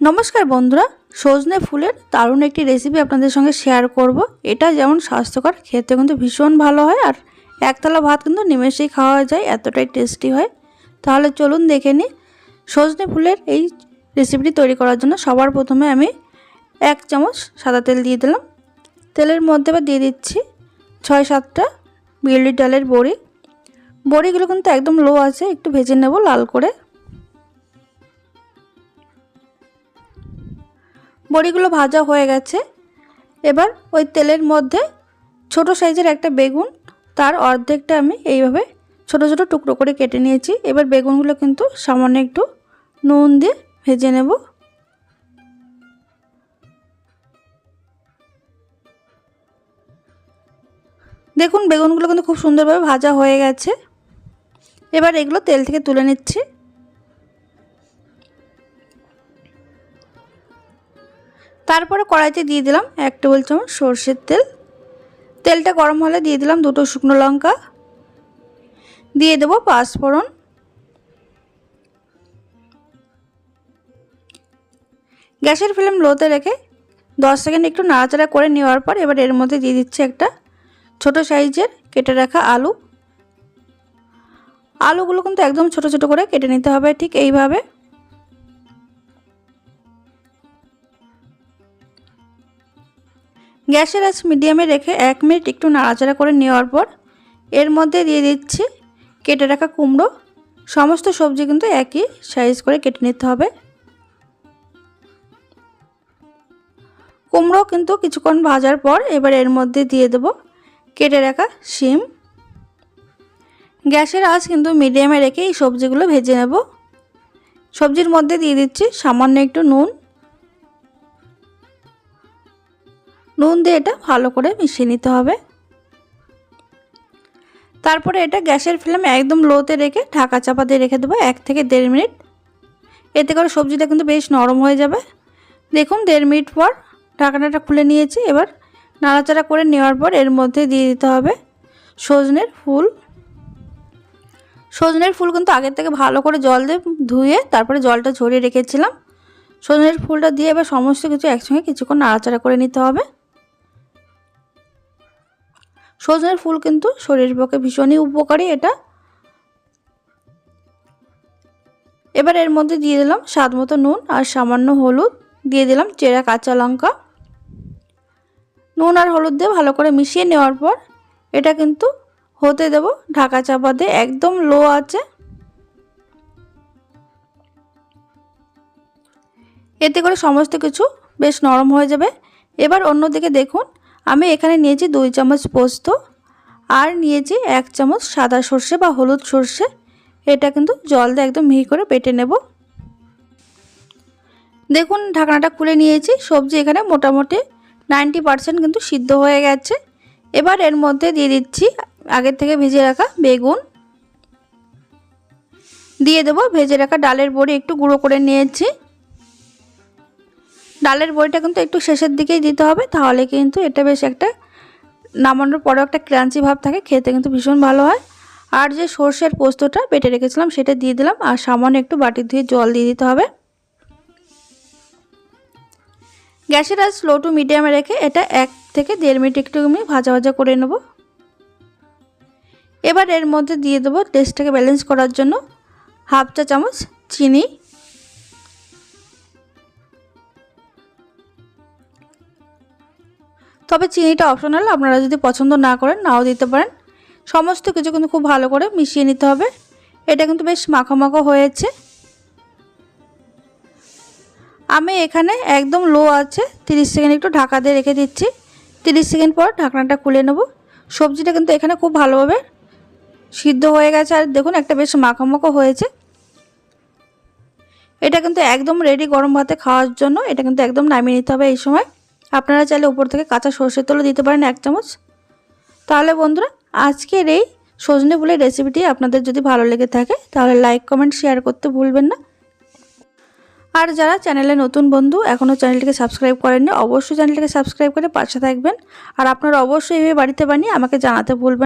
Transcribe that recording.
নমস্কার বন্ধুরা, সজনে ফুলের দারুণ একটি রেসিপি আপনাদের সঙ্গে শেয়ার করব। এটা যেমন স্বাস্থ্যকর, খেতে কিন্তু ভীষণ ভালো হয় আর একতলা ভাত কিন্তু নিমেষেই খাওয়া যায়, এতটাই টেস্টি হয়। তাহলে চলুন দেখে নিই। সজনে ফুলের এই রেসিপিটি তৈরি করার জন্য সবার প্রথমে আমি এক চামচ সাদা তেল দিয়ে দিলাম। তেলের মধ্যে বা দিয়ে দিচ্ছি ছয় সাতটা বিউলির ডালের বড়ি। বড়িগুলো কিন্তু একদম লো আছে, একটু ভেজে নেব লাল করে। বড়িগুলো ভাজা হয়ে গেছে। এবার ওই তেলের মধ্যে ছোট সাইজের একটা বেগুন, তার অর্ধেকটা আমি এইভাবে ছোট ছোট টুকরো করে কেটে নিয়েছি। এবার বেগুনগুলো কিন্তু সামান্য একটু নুন দিয়ে ভেজে নেব। দেখুন, বেগুনগুলো কিন্তু খুব সুন্দরভাবে ভাজা হয়ে গেছে। এবার এগুলো তেল থেকে তুলে নিচ্ছি। তারপরে কড়াইতে দিয়ে দিলাম এক টেবিল চামচ সর্ষের তেল। তেলটা গরম হলে দিয়ে দিলাম দুটো শুকনো লঙ্কা। দিয়ে দেবো পাঁচফোড়ন। গ্যাসের ফ্লেম লোতে রেখে দশ সেকেন্ড একটু নাড়াচাড়া করে নেওয়ার পর এবার এর মধ্যে দিয়ে দিচ্ছি একটা ছোট সাইজের কেটে রাখা আলু। আলুগুলো কিন্তু একদম ছোট ছোট করে কেটে নিতে হবে ঠিক এইভাবে। গ্যাসের আঁচ মিডিয়ামে রেখে এক মিনিট একটু নাড়াচাড়া করে নেওয়ার পর এর মধ্যে দিয়ে দিচ্ছি কেটে রাখা কুমড়ো। সমস্ত সবজি কিন্তু একই সাইজ করে কেটে নিতে হবে। কুমড়ো কিন্তু কিছুক্ষণ ভাজার পর এবার এর মধ্যে দিয়ে দেব কেটে রাখা শিম। গ্যাসের আঁচ কিন্তু মিডিয়ামে রেখে এই সবজিগুলো ভেজে নেব। সবজির মধ্যে দিয়ে দিচ্ছি সামান্য একটু নুন। নুন দিয়ে এটা ভালো করে মিশিয়ে নিতে হবে। তারপরে এটা গ্যাসের ফ্লেম একদম লোতে রেখে ঢাকা চাপা দিয়ে রেখে দেবো এক থেকে দেড় মিনিট। এতে করে সবজিটা কিন্তু বেশ নরম হয়ে যাবে। দেখুন, দেড় মিনিট পর ঢাকনাটা খুলে নিয়েছি। এবার নাড়াচাড়া করে নেওয়ার পর এর মধ্যে দিয়ে দিতে হবে সজনের ফুল। সজনের ফুল কিন্তু আগের থেকে ভালো করে জল দিয়ে ধুয়ে তারপরে জলটা ঝরিয়ে রেখেছিলাম। সজনের ফুলটা দিয়ে এবার সমস্ত কিছু একসঙ্গে কিছুক্ষণ নাড়াচাড়া করে নিতে হবে। সজনের ফুল কিন্তু শরীরের পক্ষে ভীষণই উপকারী এটা। এবার এর মধ্যে দিয়ে দিলাম স্বাদ মতো নুন আর সামান্য হলুদ। দিয়ে দিলাম চেরা কাঁচা লঙ্কা। নুন আর হলুদ দিয়ে ভালো করে মিশিয়ে নেওয়ার পর এটা কিন্তু হতে দেব ঢাকা চাপা দিয়ে, একদম লো আছে। এতে করে সমস্ত কিছু বেশ নরম হয়ে যাবে। এবার অন্যদিকে দেখুন আমি এখানে নিয়েছি দুই চামচ পোস্ত আর নিয়েছি এক চামচ সাদা সর্ষে বা হলুদ সর্ষে। এটা কিন্তু জল দিয়ে একদম মিহি করে বেটে নেব। দেখুন, ঢাকনাটা খুলে নিয়েছি। সবজি এখানে মোটামুটি নাইনটি পারসেন্ট কিন্তু সিদ্ধ হয়ে গেছে। এবার এর মধ্যে দিয়ে দিচ্ছি আগের থেকে ভেজে রাখা বেগুন। দিয়ে দেবো ভেজে রাখা ডালের বড়ি একটু গুঁড়ো করে নিয়েছি। ডালের বড়িটা কিন্তু একটু শেষের দিকেই দিতে হবে, তাহলে কিন্তু এটা বেশ একটা নামানোর পরেও একটা ক্রাঞ্চি ভাব থাকে, খেতে কিন্তু ভীষণ ভালো হয়। আর যে সর্ষের পোস্তটা বেটে রেখেছিলাম, সেটা দিয়ে দিলাম, আর সামান্য একটু বাটি ধুয়ে জল দিয়ে দিতে হবে। গ্যাসের আজ স্লো টু মিডিয়ামে রেখে এটা এক থেকে দেড় মিনিট একটু আমি ভাজা ভাজা করে নেব। এবার এর মধ্যে দিয়ে দেবো টেস্টটাকে ব্যালেন্স করার জন্য হাফ চা চামচ চিনি তবে চিনিটা অপশনাল আপনারা যদি পছন্দ না করেন নাও দিতে পারেন। সমস্ত কিছু কিন্তু খুব ভালো করে মিশিয়ে নিতে হবে। এটা কিন্তু বেশ মাখো হয়েছে। আমি এখানে একদম লো আছে 30 সেকেন্ড একটু ঢাকা দিয়ে রেখে দিচ্ছি। 30 সেকেন্ড পর ঢাকনাটা খুলে নেব। সবজিটা কিন্তু এখানে খুব ভালোভাবে সিদ্ধ হয়ে গেছে। আর দেখুন, একটা বেশ মাখো মাখো হয়েছে। এটা কিন্তু একদম রেডি গরম ভাতে খাওয়ার জন্য, এটা কিন্তু একদম নামিয়ে নিতে হবে এই সময়। আপনারা চাইলে উপর থেকে কাঁচা সর্ষের তেলও দিতে পারেন এক চামচ। তাহলে বন্ধুরা, আজকের এই সজনে ফুলের রেসিপিটি আপনাদের যদি ভালো লেগে থাকে, তাহলে লাইক কমেন্ট শেয়ার করতে ভুলবেন না। আর যারা চ্যানেলে নতুন বন্ধু এখনও চ্যানেলটিকে সাবস্ক্রাইব করেননি, অবশ্যই চ্যানেলটিকে সাবস্ক্রাইব করে পাশে থাকবেন। আর আপনারা অবশ্যই এইভাবে বাড়িতে বানিয়ে আমাকে জানাতে ভুলবেন